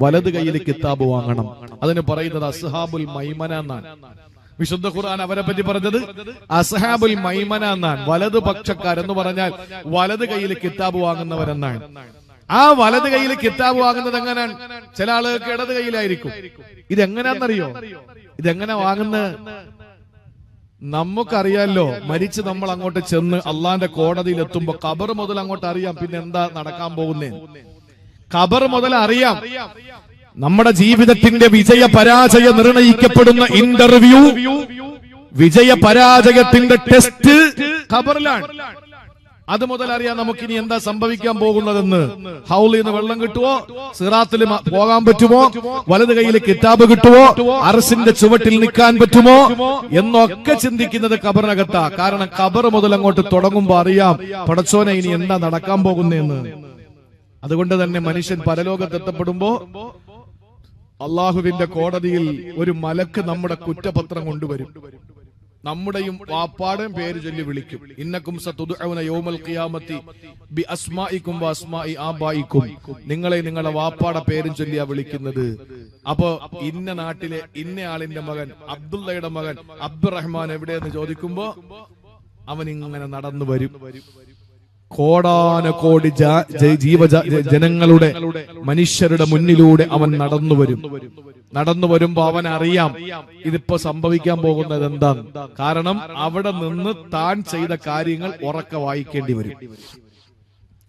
വലത് കയ്യിൽ കിതാബ് വാങ്ങണം. അതിന് പറയുന്നത് അസ്ഹാബുൽ മൈമന എന്നാണ്. വിശുദ്ധ ഖുർആൻ അവരെ പറ്റി പറഞ്ഞത്? അസ്ഹാബുൽ മൈമന എന്നാണ്. വലത് പക്ഷക്കാരെന്ന് പറഞ്ഞാൽ വലത് കയ്യിൽ കിതാബ് വാങ്ങുന്നവരെന്നാണ്. ആ വലത് കയ്യിൽ കിതാബ് വാങ്ങുന്നത് എങ്ങനെയാണ്? ചില ആളുകൾക്ക് ഇടത് കയ്യിലായിരിക്കും. ഇതെങ്ങനെയാണെന്നറിയോ? ഇതെങ്ങനെ വാങ്ങുന്ന? നമുക്കറിയാലോ മരിച്ച് നമ്മൾ അങ്ങോട്ട് ചെന്ന് അള്ളാന്റെ കോടതിയിൽ എത്തുമ്പോ കബർ മുതൽ അങ്ങോട്ട് അറിയാം പിന്നെ എന്താ നടക്കാൻ പോകുന്നേ. ഖബർ മുതൽ അറിയാം. നമ്മുടെ ജീവിതത്തിന്റെ വിജയ പരാജയ നിർണയിക്കപ്പെടുന്ന ഇന്റർവ്യൂ വിജയ പരാജയത്തിന്റെ ടെസ്റ്റ് ഖബറിലാണ്. അത് മുതൽ അറിയാം നമുക്കിനി എന്താ സംഭവിക്കാൻ പോകുന്നതെന്ന്. ഹൗലിൽ നിന്ന് വെള്ളം കിട്ടുമോ സിറാത്തിൽ പോകാൻ പറ്റുമോ? വലത് കയ്യിൽ കിതാബ് കിട്ടുമോ അറസിന്റെ ചുവട്ടിൽ നിൽക്കാൻ പറ്റുമോ? എന്നൊക്കെ ചിന്തിക്കുന്നത് ഖബറിനകത്താ. കാരണം ഖബർ മുതൽ അങ്ങോട്ട് തുടങ്ങുമ്പോ അറിയാം പടച്ചോനെ ഇനി എന്താ നടക്കാൻ പോകുന്നതെന്ന് അതുകൊണ്ട് തന്നെ മനുഷ്യൻ പരലോകത്തെത്തപ്പെടുമ്പോ അള്ളാഹുവിന്റെ കോടതിയിൽ ഒരു മലക്ക് നമ്മുടെ കുറ്റപത്രം കൊണ്ടുവരും. നമ്മുടെയും വാപ്പാടും പേര് ചൊല്ലി വിളിക്കും. ഇന്നക്കും നിങ്ങളെ നിങ്ങളെ വാപ്പാടെ പേരും ചൊല്ലിയാ വിളിക്കുന്നത്. അപ്പോ ഇന്ന നാട്ടിലെ ഇന്ന ആളിന്റെ മകൻ അബ്ദുള്ളയുടെ മകൻ അബ്ദുറഹ്മാൻ എവിടെയെന്ന് ചോദിക്കുമ്പോ അവൻ ഇങ്ങനെ നടന്നു വരും. കോടാന കോടി ജീവ ജനങ്ങളുടെ മനുഷ്യരുടെ മുന്നിലൂടെ അവൻ നടന്നു വരും നടന്നു വരുമ്പോ അവൻ അറിയാം ഇതിപ്പോ സംഭവിക്കാൻ പോകുന്നത് എന്താണ്. കാരണം അവിടെ നിന്ന് താൻ ചെയ്ത കാര്യങ്ങൾ ഉറക്ക വായിക്കേണ്ടി വരും.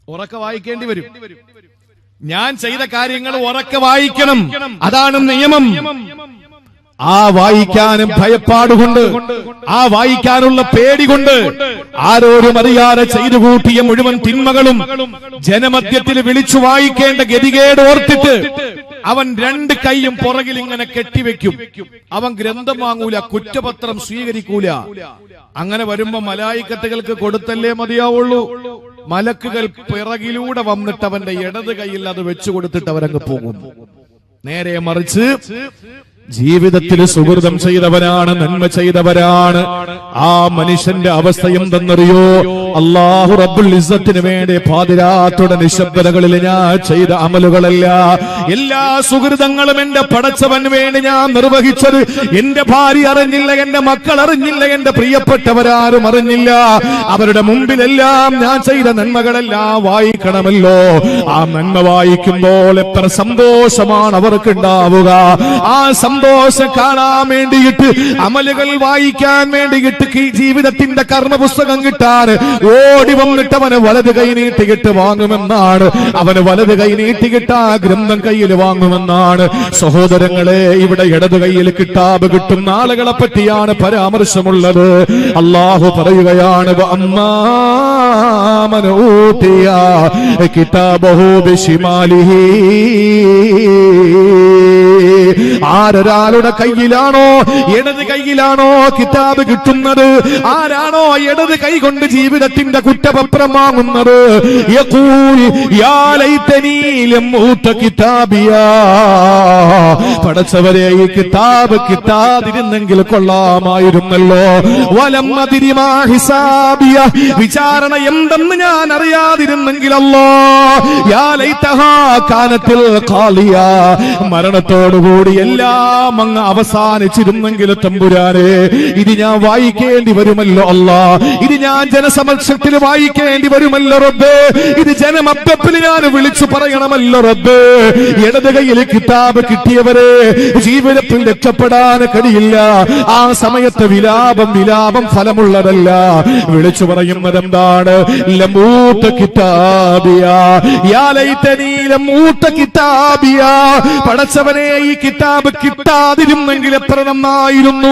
ഉറക്ക വായിക്കേണ്ടി വരും. ഞാൻ ചെയ്ത കാര്യങ്ങൾ ഉറക്ക വായിക്കണം. അതാണ് നിയമം. ആ വായിക്കാനും ഭയപ്പാടുകൊണ്ട് ആ വായിക്കാനുള്ള പേടി കൊണ്ട് ആരോരും അറിയാതെ ചെയ്തു കൂട്ടിയ മുഴുവൻ തിന്മകളും ജനമധ്യത്തിൽ വിളിച്ചു വായിക്കേണ്ട ഗതികേട് ഓർത്തിട്ട് അവൻ രണ്ട് കൈയും പുറകിൽ ഇങ്ങനെ കെട്ടിവെക്കും. അവൻ ഗ്രന്ഥം വാങ്ങൂല കുറ്റപത്രം സ്വീകരിക്കൂല. അങ്ങനെ വരുമ്പോ മലായിക്കത്തുകൾക്ക് കൊടുത്തല്ലേ മതിയാവുള്ളൂ. മലക്കുകൾ പിറകിലൂടെ വന്നിട്ട് അവന്റെ ഇടത് കൈയിൽ അത് വെച്ചു കൊടുത്തിട്ട് അവരങ്ങ് പോകും. നേരെ മറിച്ച് ജീവിതത്തിൽ സുഹൃതം ചെയ്തവരാണ് നന്മ ചെയ്തവരാണ്. ആ മനുഷ്യന്റെ അവസ്ഥ എന്തെന്നറിയോ? അള്ളാഹു റബ്ബുൽ ഇസ്സത്തിന് വേണ്ടി പാതിരാത്തുട നിശബ്ദതകളിൽ ഞാൻ ചെയ്ത അമലുകളല്ല. എല്ലാ സുഹൃതങ്ങളും എന്റെ പടച്ചവൻ വേണ്ടി ഞാൻ നിർവഹിച്ചത് എന്റെ ഭാര്യ അറിഞ്ഞില്ല എന്റെ മക്കൾ അറിഞ്ഞില്ല എന്റെ പ്രിയപ്പെട്ടവരാരും അറിഞ്ഞില്ല. അവരുടെ മുമ്പിലെല്ലാം ഞാൻ ചെയ്ത നന്മകളെല്ലാം വായിക്കണമല്ലോ. ആ നന്മ വായിക്കുമ്പോൾ എത്ര സന്തോഷമാണ് അവർക്ക് ഉണ്ടാവുക ആ സന്തോഷം കാണാൻ വേണ്ടിയിട്ട് അമലുകൾ വായിക്കാൻ വേണ്ടിയിട്ട് ജീവിതത്തിന്റെ കർമ്മ പുസ്തകം കിട്ടാൻ ഓടി വന്നിട്ട് അവന് വലത് കൈ നീട്ടിയിട്ട് വാങ്ങുമെന്നാണ്. അവന് വലത് കൈ നീട്ടിയിട്ട് ആ ഗ്രന്ഥം കയ്യിൽ വാങ്ങുമെന്നാണ്. സഹോദരങ്ങളെ ഇവിടെ ഇടത് കയ്യിൽ കിട്ടാബ് കിട്ടുന്ന ആളുകളെ പറ്റിയാണ് പരാമർശമുള്ളത്. അള്ളാഹു പറയുകയാണ് അമ്മാമനൂട്ടിയ കിതാബഹു ബിഷിമാലിഹി ആരൊരാളുടെ കയ്യിലാണോ ഇടത് കയ്യിലാണോ കിതാബ് കിട്ടുന്നത്? ആരാണോ ഇടത് കൈ കൊണ്ട് ജീവിതത്തിന്റെ കുറ്റപത്രം വാങ്ങുന്നത്? പടച്ചവരെ ഈ കിതാബ് കിട്ടാതിരുന്നെങ്കിൽ കൊള്ളാമായിരുന്നല്ലോ. വലം ഹിസാബിയ. വിചാരണ എന്തെന്ന് ഞാൻ അറിയാതിരുന്നെങ്കിലല്ലോ യാ മരണത്തോടുകൂടി എല്ലാം അങ്ങ് അവസാനിച്ചിരുന്നെങ്കിൽ തമ്പുരാനെ. ഇത് ഞാൻ വായിക്കേണ്ടി വരുമല്ലോ അല്ല. ഇത് ഞാൻ ജനസമക്ഷത്തിൽ വായിക്കേണ്ടി വരുമല്ലോ റബ്ബേ. ഇത് ജനമബ്ബപ്പിൽ ഞാൻ വിളിച്ചു പറയണമല്ലോ റബ്ബേ. ഇടത് കയ്യിൽ കിതാബ് കിട്ടിയവരെ ജീവിതത്തിൽ രക്ഷപ്പെടാൻ കഴിയില്ല. ആ സമയത്ത് വിലാപം വിലാപം ഫലമുള്ളതല്ല. വിളിച്ചു പറയുന്നത് എന്താണ് ലമൂത്ത കിതാബിയ. പടച്ചവനെ ഈ കിതാബ് കിട്ടാതിരുന്നെങ്കിൽ എത്ര നന്നായിരുന്നു?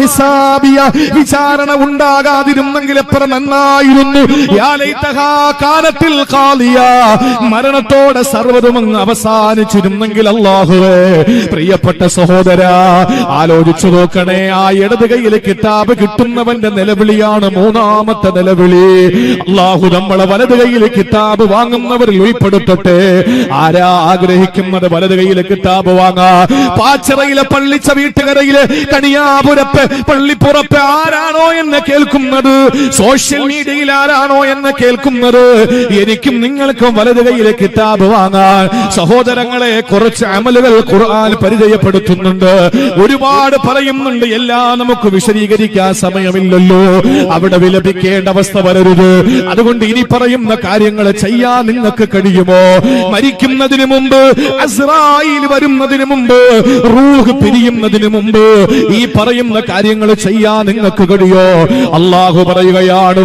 ഹിസാബിയ. വിചാരണ ഉണ്ടാകാതിരുന്നെങ്കിൽ എത്ര നന്നായിരുന്നു? കാലത്തിൽ കാലിയ മരണത്തോടെ സർവതും അവസാനിച്ചിരുന്നെങ്കിൽ അല്ലാഹുവേ പ്രിയപ്പെട്ട സഹോദര ആലോചിച്ചു നോക്കണേ. ആ ഇടത് കയ്യിൽ കിതാബ് കിട്ടുന്നവന്റെ നിലവിളിയാണ് മൂന്നാമത്തെ നിലവിളി. അള്ളാഹു നമ്മളെ വലത് കയ്യിൽ കിതാബ് വാങ്ങുന്നവരിൽ ഉൾപ്പെടുത്തട്ടെ. ആരാ ആഗ്രഹിക്കുന്നത് വലത് കയ്യിൽ കിതാബ് വാങ്ങാ. പാച്ചിറയിലെ പള്ളിച്ച വീട്ടുകരയിലെ കണിയാപുരപ്പ് പള്ളിപ്പുറപ്പ് ആരാണോ എന്ന് കേൾക്കുന്നത്? സോഷ്യൽ മീഡിയയിൽ ആരാണോ എന്ന് കേൾക്കുന്നത്? എനിക്കും നിങ്ങൾക്കും വലതു കയ്യിലെ കിതാബ് വാങ്ങാൻ സഹോദരങ്ങളെ കുറച്ച് അമലുകൾ ഖുർആൻ പരിചയപ്പെടുത്തുന്നുണ്ട്. ഒരുപാട് പറയുന്നുണ്ട് എല്ലാം നമുക്ക് വിശദീകരിക്കാൻ സമയമില്ലല്ലോ. അവിടെ വിലപിക്കേണ്ട അവസ്ഥ വരരുത്. അതുകൊണ്ട് ഇനി പറയുന്ന കാര്യങ്ങൾ ചെയ്യാൻ നിങ്ങൾക്ക് കഴിയുമോ? മരിക്കുന്നതിന് മുമ്പ് അസ്രായിൽ വരുന്നതിന് മുമ്പ് റൂഹ് പിരിയുന്നതിന് മുമ്പ് ഈ പറയുന്ന കാര്യങ്ങൾ ചെയ്യാൻ നിങ്ങൾക്ക് കഴിയോ അള്ളാഹു പറയുകയാണ്.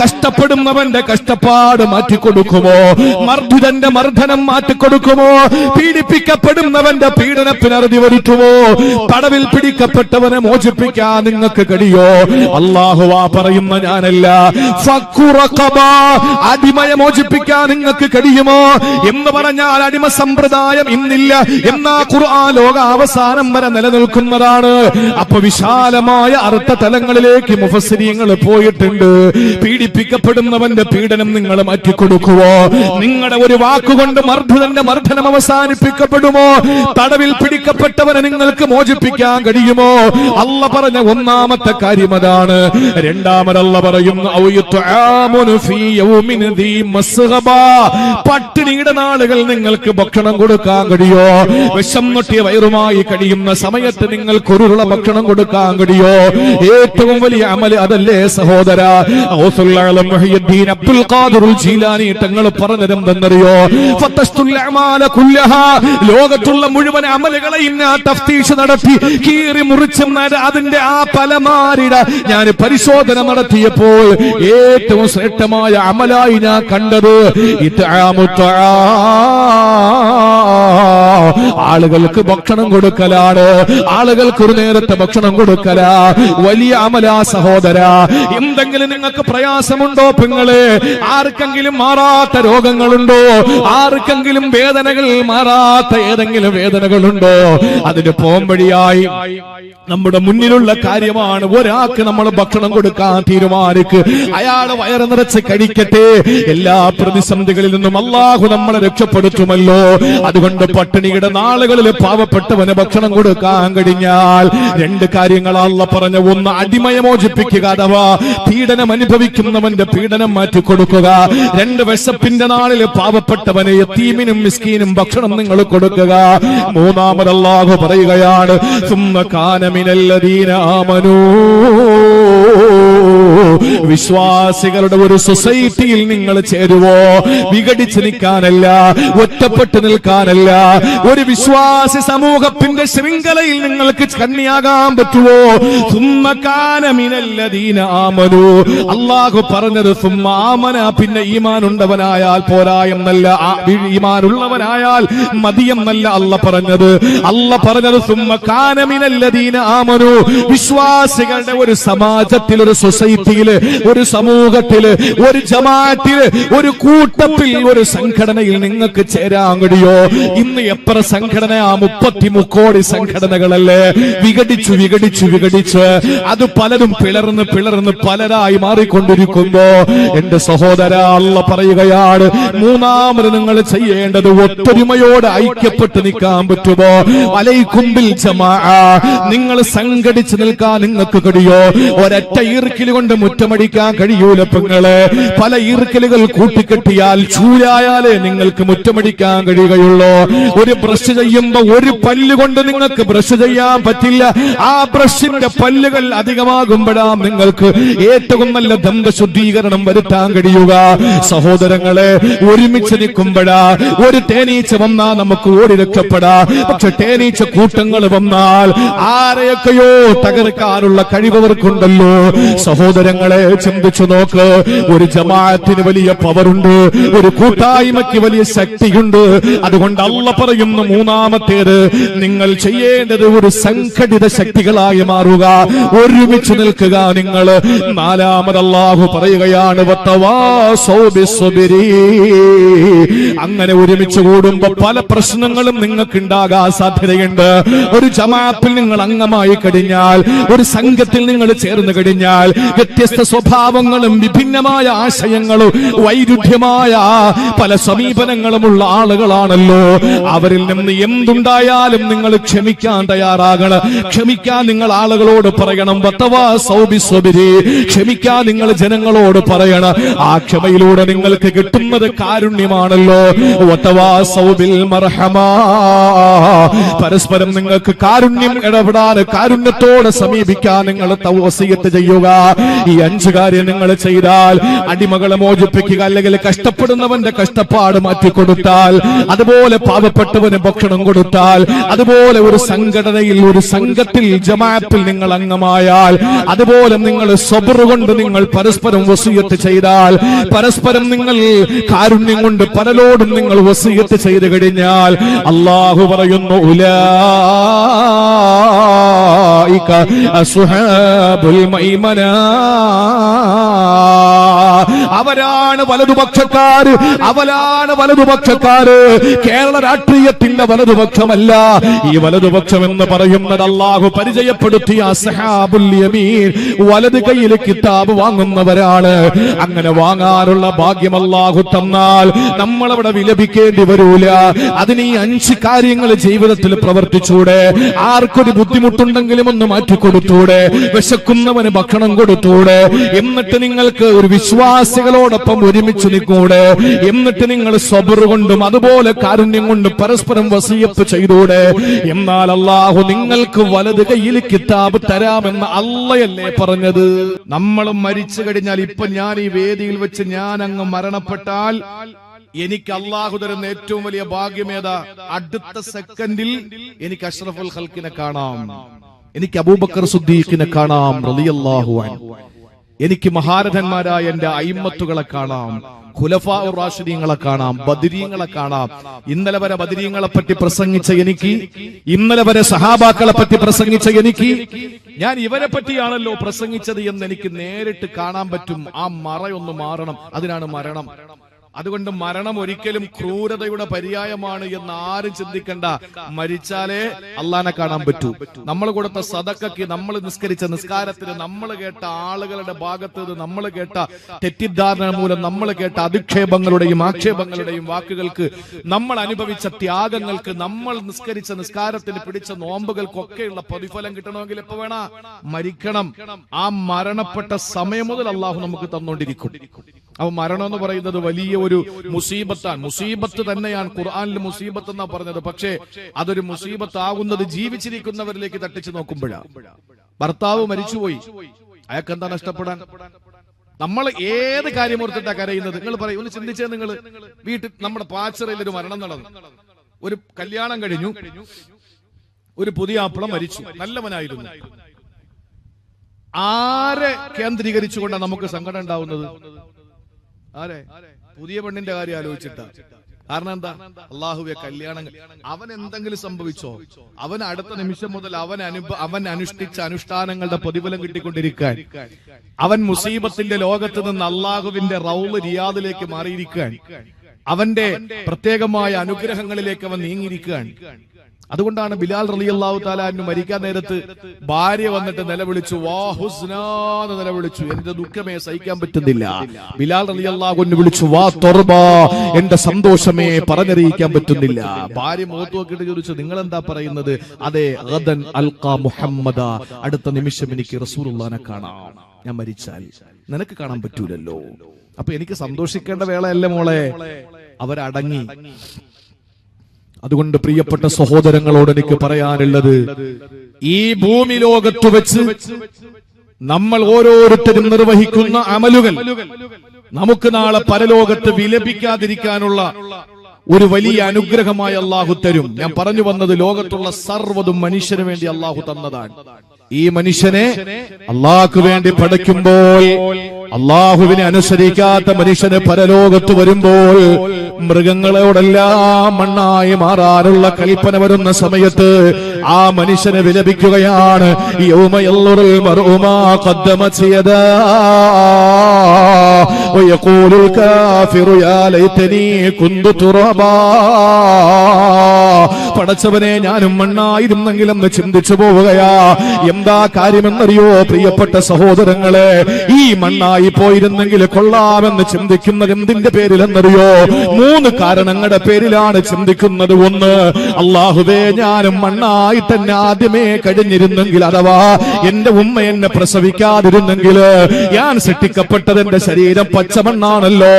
കഷ്ടപ്പെടുന്നവന്റെ കഷ്ടപ്പാട് മാറ്റിക്കൊടുക്കുമോ? മർദ്ദിതന്റെ മർദ്ദനം മാറ്റിക്കൊടുക്കുമോ? പീഡിപ്പിക്കപ്പെടുന്നവന്റെ പീഡനത്തിന് അറുതി വരുത്തുമോ? തടവിൽ പിടിക്കപ്പെട്ടവനെ മോചിപ്പിക്കാൻ നിങ്ങൾക്ക് കഴിയോ? അള്ളാഹുവാ പറയുന്ന ഞാനല്ല. അടിമയെ മോചിപ്പിക്കാൻ നിങ്ങൾക്ക് കഴിയുമോ? എന്ന് പറഞ്ഞാൽ അടിമ സമ്പ്രദായം ഇന്നില്ല. എന്നാ ഖുർആൻ ലോക അവസാനം വരെ നിലനിൽക്കുന്നതാണ്. അപ്പൊ വിശാലമായ അർത്ഥ തലങ്ങളിലേക്ക് മുഫസരിയങ്ങൾ പോയിട്ടുണ്ട് പീഡിപ്പിക്കപ്പെടുന്നവന്റെ പീഡനം നിങ്ങൾ മാറ്റിക്കൊടുക്കുവോ നിങ്ങളുടെ ഒരു വാക്കുകൊണ്ട് മർദ്ദന്റെ മർദ്ദനം അവസാനിപ്പിക്കപ്പെടുമോ? തടവിൽ പിടിക്കപ്പെട്ടവനെ നിങ്ങൾക്ക് മോചിപ്പിക്കാൻ കഴിയുമോ? അല്ല പറഞ്ഞ ഒന്നാമത്തെ കാര്യം അതാണ്. രണ്ടാമതല്ല പറയുന്നു. പട്ടിണിയുടെ നാളുകൾ നിങ്ങൾക്ക് ഭക്ഷണം കൊടുക്കാൻ കഴിയോ? വിഷം നൊട്ടിയ വയറുമായി കഴിയുന്ന സമയത്ത് നിങ്ങൾക്ക് ഉരുള ഭക്ഷണം കൊടുക്കാൻ കഴിയോ? ഏറ്റവും വലിയ അമൽ അതല്ലേ സഹോദര? അബ്ദുൽ ഖാദിറുൽ തങ്ങൾ അമാല ലോകത്തുള്ള മുഴുവൻ അമലുകളെയും ഞാൻ തഫ്തീഷ് നടത്തി. കീറി മുറിച്ചും അതിന്റെ ആ പലമാരിട ഞാൻ പരിശോധന നടത്തിയപ്പോൾ ഏറ്റവും ശ്രേഷ്ഠമായ അമലായി ഞാൻ കണ്ടത് ഇത് ത്വആ. ആളുകൾക്ക് ഭക്ഷണം കൊടുക്കലാണ് ആളുകൾക്ക് ഒരു നേരത്തെ ഭക്ഷണം കൊടുക്കല? വലിയ അമല സഹോദര എന്തെങ്കിലും നിങ്ങൾക്ക് പ്രയാസമുണ്ടോ പെങ്ങളെ? ആർക്കെങ്കിലും മാറാത്ത രോഗങ്ങളുണ്ടോ? ആർക്കെങ്കിലും വേദനകൾ മാറാത്ത ഏതെങ്കിലും വേദനകളുണ്ടോ? അതിന് പോംവഴിയായി നമ്മുടെ മുന്നിലുള്ള കാര്യമാണ് ഒരാൾക്ക് നമ്മൾ ഭക്ഷണം കൊടുക്കാൻ തീരുമാനിക്ക്. അയാൾ വയറ് നിറച്ച് കഴിക്കട്ടെ. എല്ലാ പ്രതിസന്ധികളിൽ നിന്നും അള്ളാഹു നമ്മളെ രക്ഷപ്പെടുത്തുമല്ലോ. അതുകൊണ്ട് പട്ടിണിയുടെ നാളുകളിൽ പാവപ്പെട്ടവന് ഭക്ഷണം കൊടുക്കാൻ കഴിഞ്ഞാൽ രണ്ട് കാര്യങ്ങൾ അല്ല പറഞ്ഞ ഒന്ന് അടിമയെ മോചിപ്പിക്കുക അഥവാ പീഡനം അനുഭവിക്കുന്നവന്റെ പീഡനം മാറ്റി കൊടുക്കുക. രണ്ട് വിശപ്പിന്റെ നാളിൽ പാവപ്പെട്ടവന് യത്തീമിനും മിസ്കീനും ഭക്ഷണം നിങ്ങൾ കൊടുക്കുക. മൂന്നാമതല്ലാഹു പറയുകയാണ് സുമ്മ കാനമിനല്ലദീന ആമനൂ വിശ്വാസികളുടെ ഒരു സൊസൈറ്റിയിൽ നിങ്ങൾ ചേരുവോ? വിഘടിച്ച് നിൽക്കാനല്ല ഒറ്റപ്പെട്ടു നിൽക്കാനല്ല. ഒരു വിശ്വാസി സമൂഹത്തിന്റെ ശൃംഖലയിൽ നിങ്ങൾക്ക് കണ്ണിയാകാൻ പറ്റുവോ? ആമനു. അള്ളാഹു പറഞ്ഞത് സുമ്മ ആമന. പിന്നെ ഈമാൻ ഉണ്ടവനായാൽ പോരായെന്നല്ല ഈമാൻ ഉള്ളവനായാൽ മതിയെന്നല്ല അല്ല പറഞ്ഞത്. അല്ല പറഞ്ഞത് സുമ്മക്കാനമിനല്ലദീന ആമനു. വിശ്വാസികളുടെ ഒരു സമാജത്തിൽ ഒരു സൊസൈറ്റിയിൽ ഒരു സമൂഹത്തിൽ ഒരു ജമാഅത്തിൽ ഒരു കൂട്ടത്തിൽ ഒരു സംഘടനയിൽ നിങ്ങൾക്ക് ചേരാൻ കഴിയോ? ഇന്ന് എത്ര സംഘടന ആ മുപ്പത്തി മുക്കോടി സംഘടനകളല്ലേ? വിഘടിച്ചു വിഘടിച്ചു വിഘടിച്ച് അത് പലരും പിളർന്ന് പിളർന്ന് പലരായി മാറിക്കൊണ്ടിരിക്കുമ്പോ എന്റെ സഹോദര അള്ള പറയുകയാണ് മൂന്നാമത് നിങ്ങൾ ചെയ്യേണ്ടത് ഒത്തൊരുമയോട് ഐക്യപ്പെട്ട് നിൽക്കാൻ പറ്റുമോ? അലൈക്കുമ്പിൽ ജമാ നിങ്ങൾ സംഘടിച്ച് നിൽക്കാൻ നിങ്ങൾക്ക് കഴിയോ? ഒരൊറ്റ ഈർക്കിൽ കൊണ്ട് മുറ്റമടിക്കാൻ കഴിയൂല പെങ്ങളെ. പല ഈർക്കലുകൾ കൂട്ടിക്കെട്ടിയാൽ ചൂലായാലേ നിങ്ങൾക്ക് മുറ്റമടിക്കാൻ കഴിയുകയുള്ളൂ. ഒരു ബ്രഷ് ചെയ്യുമ്പോ ഒരു പല്ല് കൊണ്ട് നിങ്ങൾക്ക് ബ്രഷ് ചെയ്യാൻ പറ്റില്ല. ആ ബ്രഷിന്റെ പല്ലുകൾ അധികമാകുമ്പോഴാ നിങ്ങൾക്ക് ഏറ്റവും നല്ല ദന്തശുദ്ധീകരണം വരുത്താൻ കഴിയുക. സഹോദരങ്ങളെ ഒരുമിച്ച് നിൽക്കുമ്പോഴാ ഒരു തേനീച്ച വന്നാ നമുക്ക് ഓടി രക്ഷപ്പെടാ. പക്ഷെ തേനീച്ച കൂട്ടങ്ങൾ വന്നാൽ ആരെയൊക്കെയോ തകർക്കാനുള്ള കഴിവവർക്കുണ്ടല്ലോ. സഹോദരങ്ങളെ ചിന്തിച്ചു നോക്ക്. ഒരു ജമാഅത്തിന് വലിയ പവറുണ്ട്. ഒരു കൂട്ടായ്മയ്ക്ക് വലിയ ശക്തിയുണ്ട്. അതുകൊണ്ട് അള്ള പറയുന്നു മൂന്നാമത്തേത് നിങ്ങൾ ചെയ്യേണ്ടത് ഒരു സംഘടിത ശക്തികളായി മാറുക. ഒരുമിച്ച് നിൽക്കുക നിങ്ങൾ. നാലാമത് അള്ളാഹു പറയുകയാണ്. അങ്ങനെ ഒരുമിച്ച് കൂടുമ്പോ പല പ്രശ്നങ്ങളും നിങ്ങൾക്ക് ഉണ്ടാകാൻ സാധ്യതയുണ്ട്. ഒരു ജമാഅത്തിൽ നിങ്ങൾ അംഗമായി കഴിഞ്ഞാൽ ഒരു സംഘത്തിൽ നിങ്ങൾ ചേർന്ന് കഴിഞ്ഞാൽ വ്യത്യസ്ത സ്വഭാവങ്ങളും വിഭിന്നമായ ആശയങ്ങളും വൈരുദ്ധ്യമായ പല സമീപനങ്ങളുമുള്ള ആളുകളാണല്ലോ. അവരിൽ നിന്ന് എന്തുണ്ടായാലും നിങ്ങൾ ക്ഷമിക്കാൻ തയ്യാറാകണം. ക്ഷമിക്കാൻ നിങ്ങൾ ആളുകളോട് പറയണം. ക്ഷമിക്കാൻ നിങ്ങൾ ജനങ്ങളോട് പറയണം. ആ ക്ഷമയിലൂടെ നിങ്ങൾക്ക് കിട്ടുന്നത് കാരുണ്യമാണല്ലോ. പരസ്പരം നിങ്ങൾക്ക് കാരുണ്യം ഇടപെടാൻ കാരുണ്യത്തോടെ സമീപിക്കാൻ നിങ്ങൾ ചെയ്യുക. ഈ അഞ്ച് കാര്യം നിങ്ങൾ ചെയ്താൽ അടിമകളെ മോചിപ്പിക്കുക അല്ലെങ്കിൽ കഷ്ടപ്പെടുന്നവന്റെ കഷ്ടപ്പാട് മാറ്റിക്കൊടുത്താൽ അതുപോലെ പാവപ്പെട്ടവന് ഭക്ഷണം കൊടുത്താൽ അതുപോലെ ഒരു സംഘടനയിൽ ഒരു സംഘത്തിൽ ജമാഅത്തിൽ നിങ്ങൾ അംഗമായാൽ അതുപോലെ നിങ്ങൾ സ്വബർ കൊണ്ട് നിങ്ങൾ പരസ്പരം വസൂയത്ത് ചെയ്താൽ പരസ്പരം നിങ്ങൾ കാരുണ്യം കൊണ്ട് പലരോടും നിങ്ങൾ വസൂയത്ത് ചെയ്തു കഴിഞ്ഞാൽ അള്ളാഹു പറയുന്നു ഉലായിക അസ്ഹാബുൽ മൈമന അവരാണ് വലതുപക്ഷക്കാര്. അവരാണ് വലതുപക്ഷക്കാര്. കേരള രാഷ്ട്രീയത്തിന്റെ വലതുപക്ഷമല്ല. ഈ വലതുപക്ഷം എന്ന് പറയുന്നത് അള്ളാഹു പരിചയപ്പെടുത്തിയ വലത് കയ്യിൽ കിതാബ് വാങ്ങുന്നവരാണ്. അങ്ങനെ വാങ്ങാനുള്ള ഭാഗ്യം അള്ളാഹു തന്നാൽ നമ്മളവിടെ വിലപിക്കേണ്ടി വരൂല. അതിന് ഈ അഞ്ച് കാര്യങ്ങൾ ജീവിതത്തിൽ പ്രവർത്തിച്ചൂടെ. ആർക്കൊരു ബുദ്ധിമുട്ടുണ്ടെങ്കിലും ഒന്ന് മാറ്റിക്കൊടുത്തൂടെ. വിശക്കുന്നവന് ഭക്ഷണം കൊടുത്തൂടെ. എന്നിട്ട് നിങ്ങൾക്ക് ഒരു വിശ്വാസികളോടൊപ്പം ഒരുമിച്ച് നിൽക്കൂടെ. എന്നിട്ട് നിങ്ങൾ സ്വബർ കൊണ്ടും അതുപോലെ കാരുണ്യം കൊണ്ടും പരസ്പരം വസീയപ്പ് ചെയ്തൂടെ. എന്നാൽ അള്ളാഹു നിങ്ങൾക്ക് വലത് കയ്യിൽ കിതാബ് തരാമെന്ന് അള്ളയല്ലേ പറഞ്ഞത്? നമ്മൾ മരിച്ചു കഴിഞ്ഞാൽ ഇപ്പൊ ഞാൻ ഈ വേദിയിൽ വെച്ച് ഞാൻ അങ്ങ് മരണപ്പെട്ടാൽ എനിക്ക് അള്ളാഹു തരുന്ന ഏറ്റവും വലിയ ഭാഗ്യമേതാ അടുത്ത സെക്കൻഡിൽ എനിക്ക് അഷ്റഫുൽ ഹൽക്കിനെ കാണാം. എനിക്ക് അബൂബക്കർ സുദ്ദീഖിനെ കാണാം. റളിയല്ലാഹു അൻഹു. എനിക്ക് മഹാരഥന്മാരായ എന്റെ അയിമത്തുകളെ കാണാം ഖുലഫാ റാഷിദീങ്ങളെ കാണാം ബദരീങ്ങളെ കാണാം. ഇന്നലെ വരെ ബദരീങ്ങളെ പറ്റി പ്രസംഗിച്ച എനിക്ക് ഇന്നലെ വരെ സഹാബാക്കളെ പറ്റി പ്രസംഗിച്ച എനിക്ക് ഞാൻ ഇവരെ പറ്റിയാണല്ലോ പ്രസംഗിച്ചത് എന്ന് എനിക്ക് നേരിട്ട് കാണാൻ പറ്റും. ആ മറയൊന്ന് മാറണം. അതിനാണ് മരണം. അതുകൊണ്ട് മരണം ഒരിക്കലും ക്രൂരതയുടെ പര്യായമാണ് എന്ന് ആരും ചിന്തിക്കണ്ട. മരിച്ചാലേ അള്ളാനെ കാണാൻ പറ്റൂ. നമ്മൾ കൊടുത്ത സദക്കയ്ക്ക് നമ്മൾ നിസ്കരിച്ച നിസ്കാരത്തിന് നമ്മൾ കേട്ട ആളുകളുടെ ഭാഗത്ത് നമ്മൾ കേട്ട തെറ്റിദ്ധാരണ മൂലം നമ്മൾ കേട്ട അധിക്ഷേപങ്ങളുടെയും ആക്ഷേപങ്ങളുടെയും വാക്കുകൾക്ക് നമ്മൾ അനുഭവിച്ച ത്യാഗങ്ങൾക്ക് നമ്മൾ നിസ്കരിച്ച നിസ്കാരത്തിന് പിടിച്ച നോമ്പുകൾക്കൊക്കെയുള്ള പ്രതിഫലം കിട്ടണമെങ്കിൽ എപ്പോ വേണ? മരിക്കണം. ആ മരണപ്പെട്ട സമയം മുതൽ അള്ളാഹു നമുക്ക് തന്നോണ്ടിരിക്കും. അപ്പൊ മരണം എന്ന് പറയുന്നത് വലിയ ഒരു മുസീബത്താണ്. മുസീബത്ത് തന്നെയാണ് ഖുർആാനിൽ മുസീബത്ത് എന്നാ പറഞ്ഞത്. പക്ഷേ അതൊരു മുസീബത്ത് ആകുന്നത് ജീവിച്ചിരിക്കുന്നവരിലേക്ക് തട്ടിച്ചു നോക്കുമ്പോഴാണ് ഭർത്താവ് മരിച്ചുപോയി. അയാൾക്ക് എന്താ നഷ്ടപ്പെടാൻ? നമ്മൾ ഏത് കാര്യം ഓർത്തിട്ടാ കരയുന്നത്? നിങ്ങൾ പറയും ഒന്ന് ചിന്തിച്ചേ നിങ്ങൾ വീട്ടിൽ നമ്മുടെ പാച്ചറയിൽ ഒരു മരണം നടന്നു. ഒരു കല്യാണം കഴിഞ്ഞു. ഒരു പുതിയ ആപ്പിളം മരിച്ചു. നല്ലവനായിരുന്നു. ആരെ കേന്ദ്രീകരിച്ചുകൊണ്ടാണ് നമുക്ക് സങ്കടം ഉണ്ടാവുന്നത്? ആരെ? പുതിയ പെണ്ണിന്റെ കാര്യം ആലോചിച്ചിട്ടാ. കാരണം എന്താ? അള്ളാഹുവെ കല്യാണങ്ങൾ. അവൻ എന്തെങ്കിലും സംഭവിച്ചോ? അവൻ അടുത്ത നിമിഷം മുതൽ അവൻ അനുഭ അവൻ അനുഷ്ഠിച്ച അനുഷ്ഠാനങ്ങളുടെ പ്രതിഫലം കിട്ടിക്കൊണ്ടിരിക്കാൻ. അവൻ മുസീബത്തിന്റെ ലോകത്ത് നിന്ന് അള്ളാഹുവിന്റെ റൗൾ റിയാദിലേക്ക് മാറിയിരിക്കാൻ. അവന്റെ പ്രത്യേകമായ അനുഗ്രഹങ്ങളിലേക്ക് അവൻ നീങ്ങിയിരിക്കാൻ. അതുകൊണ്ടാണ് ബിലാൽ റളിയല്ലാഹു താലാനു മരിക്കാൻ നേരത്ത് ഭാര്യ വന്നിട്ട് നിലവിളിച്ചു വാഹുസ്നാന്ന് നിലവിളിച്ചു. എന്റെ ദുഃഖമേ സഹിക്കാൻ പറ്റുന്നില്ല. ബിലാൽ റലി എന്ന് വിളിച്ചു വാ തൊർബ എന്റെ സന്തോഷമേ പറഞ്ഞറിയിക്കാൻ പറ്റുന്നില്ല. ഭാര്യ മുഖത്ത് നോക്കിയിട്ട് ചോദിച്ചു നിങ്ങൾ എന്താ പറയുന്നത്? അതെ ഗദൻ അൽഖാ മുഹമ്മദ. അടുത്ത നിമിഷം എനിക്ക് റസൂലുള്ളാനെ കാണാം. ഞാൻ മരിച്ചാൽ നിനക്ക് കാണാൻ പറ്റൂലല്ലോ. അപ്പൊ എനിക്ക് സന്തോഷിക്കേണ്ട വേളയല്ലേ മോളെ? അവരടങ്ങി. അതുകൊണ്ട് പ്രിയപ്പെട്ട സഹോദരങ്ങളോട് എനിക്ക് പറയാനുള്ളത് ഈ ഭൂമി ലോകത്ത് വെച്ച് നമ്മൾ ഓരോരുത്തരും നിർവഹിക്കുന്ന അമലുകൾ നമുക്ക് നാളെ പരലോകത്ത് വിലപിക്കാതിരിക്കാനുള്ള ഒരു വലിയ അനുഗ്രഹമായി അള്ളാഹു തരും. ഞാൻ പറഞ്ഞു വന്നത് ലോകത്തുള്ള സർവതും മനുഷ്യന് വേണ്ടി അള്ളാഹു തന്നതാണ്. ഈ മനുഷ്യനെ അള്ളാഹ്ക്ക് വേണ്ടി പഠിക്കുമ്പോൾ അള്ളാഹുവിനെ അനുസരിക്കാത്ത മനുഷ്യന് പരലോകത്ത് വരുമ്പോൾ മൃഗങ്ങളോടെല്ലാം മണ്ണായി മാറാനുള്ള കൽപ്പന വരുന്ന സമയത്ത് ആ മനുഷ്യനെ വിലപിക്കുകയാണ് യൗമയല്ലുറുൽ മർഉമാ ഖദ്ദമത് യദാ ويقول الكافر يا ليتني كنت ترابا പടച്ചവനെ ഞാനും മണ്ണായിരുന്നെങ്കിലെന്ന് ചിന്തിച്ചു പോവുകയാ. എന്താ കാര്യമെന്നറിയോ പ്രിയപ്പെട്ട സഹോദരങ്ങളെ? ഈ മണ്ണായി പോയിരുന്നെങ്കിൽ കൊള്ളാമെന്ന് ചിന്തിക്കുന്നത് എന്തിന്റെ പേരിലെന്നറിയോ? മൂന്ന് കാരണങ്ങളുടെ പേരിലാണ് ചിന്തിക്കുന്നത് ഒന്ന്. അള്ളാഹുവേ ഞാനും മണ്ണായി തന്നെ ആദ്യമേ കഴിഞ്ഞിരുന്നെങ്കിൽ അഥവാ എന്റെ ഉമ്മ എന്നെ പ്രസവിക്കാതിരുന്നെങ്കിൽ ഞാൻ സൃഷ്ടിക്കപ്പെട്ടത് എന്റെ ശരീരം പച്ചമണ്ണാണല്ലോ.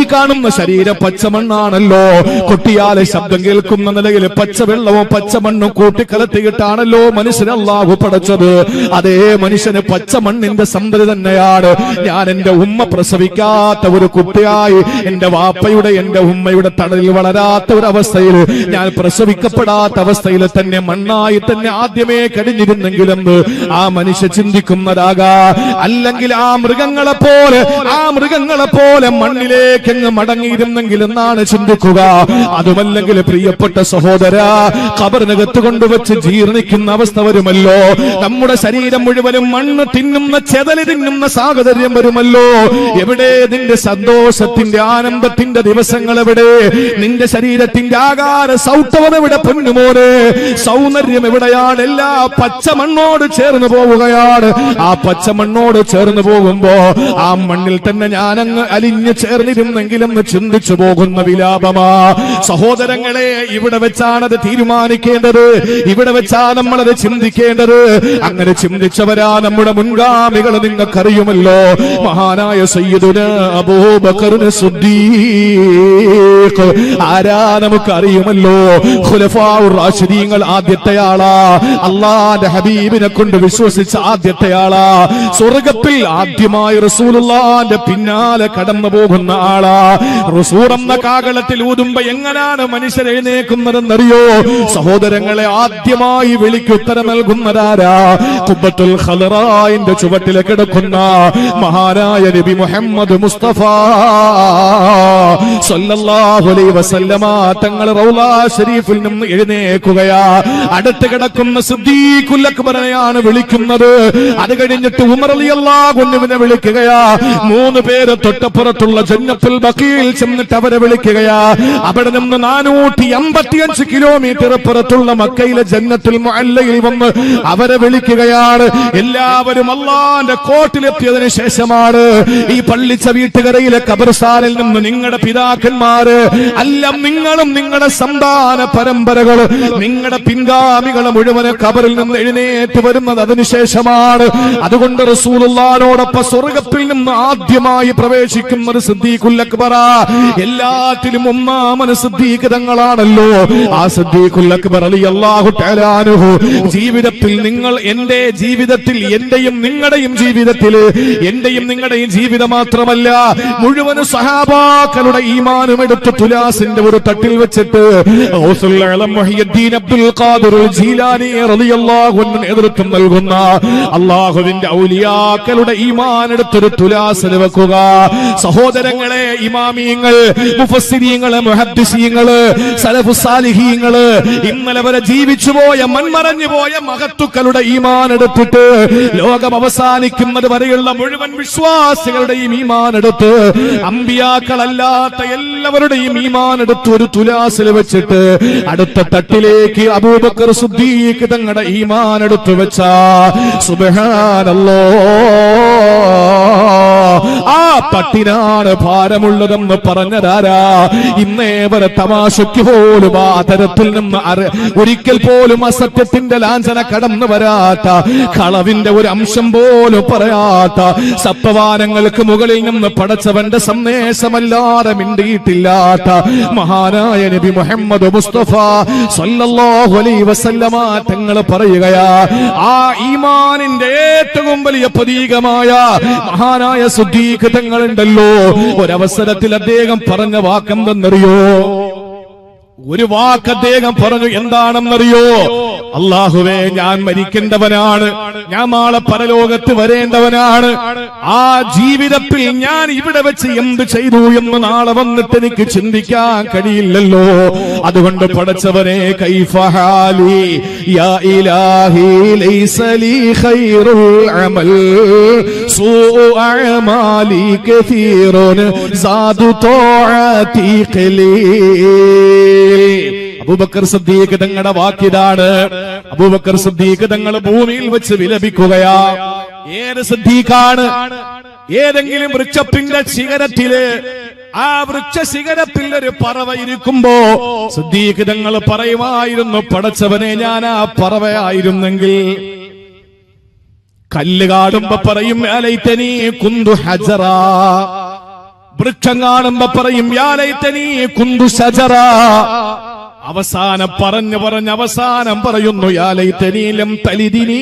ഈ കാണുന്ന ശരീരം പച്ചമണ്ണാണല്ലോ. കൊട്ടിയാലെ ശബ്ദം കേൾക്കുന്ന നിലയിൽ പച്ചവെള്ളവും പച്ചമണ്ണും കൂട്ടിക്കലത്തിയിട്ടാണല്ലോ മനുഷ്യനെ അള്ളാഹു പടച്ചത്. അതേ മനുഷ്യന് പച്ചമണ്ണിന്റെ സന്തതി തന്നെയാണ്. ഞാൻ എന്റെ ഉമ്മ പ്രസവിക്കാത്ത ഒരു കുട്ടിയായി എന്റെ വാപ്പയുടെ എന്റെ ഉമ്മയുടെ തണലിൽ വളരാത്ത ഒരു അവസ്ഥയിൽ ഞാൻ പ്രസവിക്കപ്പെടാത്ത അവസ്ഥയിൽ തന്നെ മണ്ണായി തന്നെ ആദ്യമേ കടിഞ്ഞിരുന്നെങ്കിലെന്ന് ആ മനുഷ്യ ചിന്തിക്കുന്നതാകാ. അല്ലെങ്കിൽ ആ മൃഗങ്ങളെ പോലെ ആ മൃഗങ്ങളെ പോലെ മണ്ണിലേക്കങ്ങ് മടങ്ങിയിരുന്നെങ്കിൽ എന്നാണ് ചിന്തിക്കുക. അതുമല്ലെങ്കിൽ പ്രിയപ്പെട്ട സഹോദര കബറിനകത്ത് കൊണ്ടുവച്ച് ജീർണിക്കുന്ന അവസ്ഥ വരുമല്ലോ. നമ്മുടെ ശരീരം മുഴുവനും മണ്ണ് തിന്നുന്ന ചെതൽ തിന്നുന്ന സാഹചര്യം വരുമല്ലോ. എവിടെ നിന്റെ സന്തോഷത്തിന്റെ ആനന്ദത്തിന്റെ ദിവസങ്ങൾ എവിടെ? നിന്റെ ശരീരത്തിന്റെ ആകാര സൗത്തവം എവിടെ പൊന്നുമോനെ? സൗന്ദര്യം എവിടെയാണ്? എല്ലാ പച്ചമണ്ണോട് ചേർന്ന് പോവുകയാണ്. ആ പച്ചമണ്ണോട് ചേർന്ന് പോകുമ്പോ ആ മണ്ണിൽ തന്നെ ഞാനങ്ങ് അലിഞ്ഞു ചേർന്നിരുന്നെങ്കിലെന്ന് ചിന്തിച്ചു പോകുന്ന വിലാപമാ. സഹോദരങ്ങളെ ഇവിടെ വെച്ചാണത് തീരുമാനിക്കേണ്ടത്. ഇവിടെ വെച്ചാ നമ്മളത് ചിന്തിക്കേണ്ടത്. അങ്ങനെ ചിന്തിച്ചവരാ നമ്മുടെ മുൻഗാമികൾ നിങ്ങൾക്കറിയുമല്ലോ. മഹാനായ സയ്യിദുന അബൂബക്കറിന് ആരാ നമുക്കറിയുമല്ലോ? റാഷിദീങ്ങൾ ആദ്യത്തെ ആളാ അള്ളാന്റെ ഹബീബിനെ കൊണ്ട് വിശ്വസിച്ച ആദ്യത്തെ ആളാ സ്വർഗത്തിൽ ആദ്യമായി റസൂലുള്ളാന്റെ പിന്നാലെ കടന്നു പോകുന്ന ആളാ. റസൂർ എന്ന കാകളത്തിൽ ഊതുമ്പോ എങ്ങനെയാണ് മനുഷ്യർ എഴുന്നേക്കുന്നതെന്നറിയോ സഹോദരങ്ങളെ ആദ്യമായി വിളിക്കുത്തരം നൽകുന്നതാരാ? കുബത്തുൽ ഖലറായിന്റെ ചുവട്ടിൽ കിടക്കുന്ന മഹാനായ നബി മുഹമ്മദ് മുസ്തഫ. സല്ലല്ലാഹു അലൈഹി വസല്ലമ തങ്ങൾ റൗള ഷരീഫിൽ നിന്ന് എഴുന്നേക്കുകയാ അടുത്ത് കിടക്കുന്ന സിദ്ദീഖുൽ അക്ബറിനെയാണ് വിളിക്കുന്നത്. അത് കഴിഞ്ഞിട്ട് ഉമർ റളിയല്ലാഹു അൻഹുവിനെ വിളിക്കുകയാ. മൂന്ന് പേര് തൊട്ടപ്പുറത്തുള്ള ജന്നത്തുൽ ബഖീൽ ചെന്നിട്ട് അവരെ വിളിക്കുകയാ. അവിടെ നിന്ന് നാനൂറ്റി അമ്പത്തിയഞ്ച് കിലോമീറ്റർ പുറത്തുള്ള മക്കയിലെ ജന്നത്തിൽ മുഅല്ലയിൽ വന്ന് അവരെ വിളിക്കുകയാണ്. എല്ലാവരും അള്ളാന്റെ കോട്ടിലെത്തിയതിനു ശേഷമാണ് ഈ പള്ളിച്ച വീട്ടുകരയിലെ കബർസ്ഥാനിൽ നിന്ന് നിങ്ങളുടെ പിതാക്കന്മാര് അല്ല നിങ്ങളും നിങ്ങളുടെ സന്താന പരമ്പരകൾ നിങ്ങളുടെ പിൻഗാമികൾ മുഴുവൻ കബറിൽ നിന്ന് എഴുന്നേറ്റ് വരുന്നത് അതിനുശേഷമാണ് അതുകൊണ്ട് റസൂലുള്ളാനോടൊപ്പം സ്വർഗത്തിൽ നിന്ന് ആദ്യമായി പ്രവേശിക്കുന്ന സിദ്ദീഖുൽ അക്ബറ. എല്ലാറ്റിലും ഒന്നാമന് സിദ്ദീഖ് തങ്ങളാണല്ലോ. ആ സിദ്ദീഖുൽ അക്ബർ ജീവിതത്തിൽ നിങ്ങൾ എന്റെ ജീവിതത്തിൽ എന്റെയും നിങ്ങളുടെയും ജീവിതത്തിൽ എന്റെയും നിങ്ങളുടെയും ജീവിതം മാത്രമല്ല മുഴുവൻ സഹാബാക്കളുടെ ഈമാനും എടുത്ത് തുലാസിന്റെ ഒരു തട്ടിൽ വെച്ചിട്ട് അബ്ദുൽ ഖാദിർ റളിയല്ലാഹു നേതൃത്വം നൽകുന്ന അള്ളാഹുവിന്റെ ഔലിയാക്കളുടെ ഈമാൻ എടുത്തൊരു തുലാസിൽ വെക്കുക. സഹോദരങ്ങളെ ഇമാമിയങ്ങൾ മുഫസ്സിരീങ്ങൾ മുഹദ്ദിസീങ്ങൾ സലഫു സാലിഹീങ്ങൾ ഇന്നലെ വരെ ജീവിച്ചു പോയ മൺമറഞ്ഞു പോയ മഹത്തുക്കളുടെ ഈമാൻ എടുത്തിട്ട് ലോകം അവസാനിക്കുന്നത് വരെയുള്ള മുഴുവൻ വിശ്വാസികളുടെയും ഈമാൻ എടുത്ത് അമ്പിയാക്കളല്ലാത്ത എല്ലാവരുടെയും ഈമാൻ എടുത്ത് ഒരു തുലാസിൽ വെച്ചിട്ട് അടുത്ത തട്ടിലേക്ക് അബൂബക്കർ സുദ്ദീഖ് തങ്ങളുടെ ഈമാൻ എടുത്തു വെച്ച സുബഹാനല്ലോ. ആ പട്ടിനാണ് ഭാരമുള്ളതെന്ന് പറഞ്ഞതാരാ? ഇന്നേ വരെ തമാശയ്ക്ക് പോലും ആ തരത്തിൽ നിന്ന് ഒരിക്കൽ പോലും അസത്യത്തിന്റെ ലാഞ്ചന കടന്നു വരാത്ത കളവിന്റെ ഒരു അംശം പോലും പറയാത്ത സപ്തവാനങ്ങൾക്ക് മുകളിൽ നിന്ന് പടച്ചവന്റെ സന്ദേശമല്ലാതെ മിണ്ടിയിട്ടില്ലാത്ത മഹാനായ നബി മുഹമ്മദ് മുസ്തഫ സല്ലല്ലാഹു അലൈഹി വസല്ലമ തങ്ങൾ പറയുകയാ ആ ഈമാനിന്റെ ഏറ്റവും വലിയ പ്രതീകമായ മഹാനായ സുദ്ദീഖ് തങ്ങളുണ്ടല്ലോ ഒരവസരത്തിൽ അദ്ദേഹം പറഞ്ഞ വാക്കെന്തെന്നറിയോ? ഒരു വാക്ക് അദ്ദേഹം പറഞ്ഞു എന്താണെന്നറിയോ? അള്ളാഹുവേ ഞാൻ മരിക്കേണ്ടവനാണ്. ഞാൻ നാളെ പരലോകത്ത് വരേണ്ടവനാണ്. ആ ജീവിതത്തിൽ ഞാൻ ഇവിടെ വെച്ച് എന്ത് ചെയ്തു എന്ന് നാളെ വന്നിട്ട് എനിക്ക് ചിന്തിക്കാൻ കഴിയില്ലല്ലോ. അതുകൊണ്ട് പടച്ചവനെ കൈഫഹാലി യാ ഇലാഹി ലൈസ ലീ ഖൈറുൽ അമൽ. സൂഉ അമാലി കസീറുൻ സാദു തോഅതി ഖലീൽ അബൂബക്കർ സിദ്ദീഖ് തങ്ങളുടെ വാക്കിതാണ്. അബൂബക്കർ സിദ്ദീഖ് തങ്ങൾ ഭൂമിയിൽ വെച്ച് വിലപിക്കുകയാ. ഏത് സിദ്ദീഖാണ്? ഏതെങ്കിലും വൃക്ഷപ്പിന്റെ ശിഖരത്തിൽ ആ വൃക്ഷ ശിഖരത്തിൽ ഒരു പറവ ഇരിക്കുമ്പോ സിദ്ദീഖ് തങ്ങൾ പറയുമായിരുന്നു പടച്ചവനെ ഞാൻ ആ പറവയായിരുന്നെങ്കിൽ കല്ല് കാണുമ്പോ പറയും അലൈത്തനി കുന്തു ഹജറ. വൃക്ഷം കാണുമ്പോ പറയും യാലൈത്തനി കുന്തു ഷജറ അവസാനം പറഞ്ഞു പറഞ്ഞ് അവസാനം പറയുന്നു "യാലൈതനീ ലം തലിദിനീ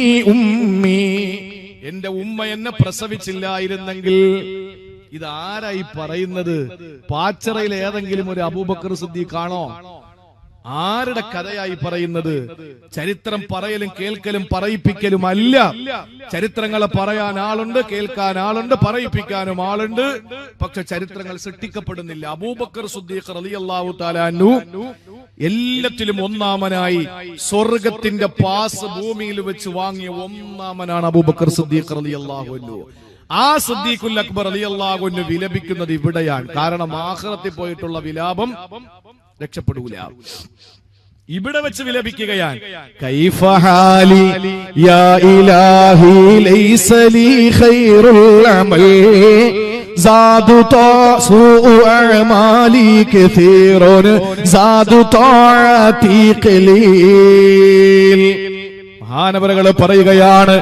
എന്റെ ഉമ്മ എന്നെ പ്രസവിച്ചില്ലായിരുന്നെങ്കിൽ ഇതാരായി പറയുന്നത്? പാച്ചറയിൽ ഏതെങ്കിലും ഒരു അബൂബക്കർ സിദ്ദീഖാണോ ആരുടെ കഥയായി പറയുന്നത്? ചരിത്രം പറയലും കേൾക്കലും പറയിപ്പിക്കലും അല്ല. ചരിത്രങ്ങളെ പറയാൻ ആളുണ്ട് കേൾക്കാൻ ആളുണ്ട് പറയിപ്പിക്കാനും ആളുണ്ട്. പക്ഷെ ചരിത്രങ്ങൾ സൃഷ്ടിക്കപ്പെടുന്നില്ല. അബൂബക്കർ സുദ്ദീഖ് റളിയല്ലാഹു താലാനു എല്ലാത്തിലും ഒന്നാമനായി സ്വർഗത്തിന്റെ പാസ് ഭൂമിയിൽ വെച്ച് വാങ്ങിയ ഒന്നാമനാണ് അബൂബക്കർ സുദ്ദീഖ് റളിയല്ലാഹു അൻഹു. ആ സിദ്ദീഖുൽ അക്ബർ റളിയല്ലാഹു അൻഹു വിലപിക്കുന്നത് ഇവിടെയാണ്. കാരണം ആഖിറത്തിൽ പോയിട്ടുള്ള വിലാപം രക്ഷപ്പെടൂല ഇവിടെ വെച്ച് വിലപിക്കുകയാണ് كيف حالي يا إلهي ليس لي خير العمل زاد طاع سوء أعمالي كثير زاد طاعتي قليل മഹാനവരകൾ പറയുകയാണ്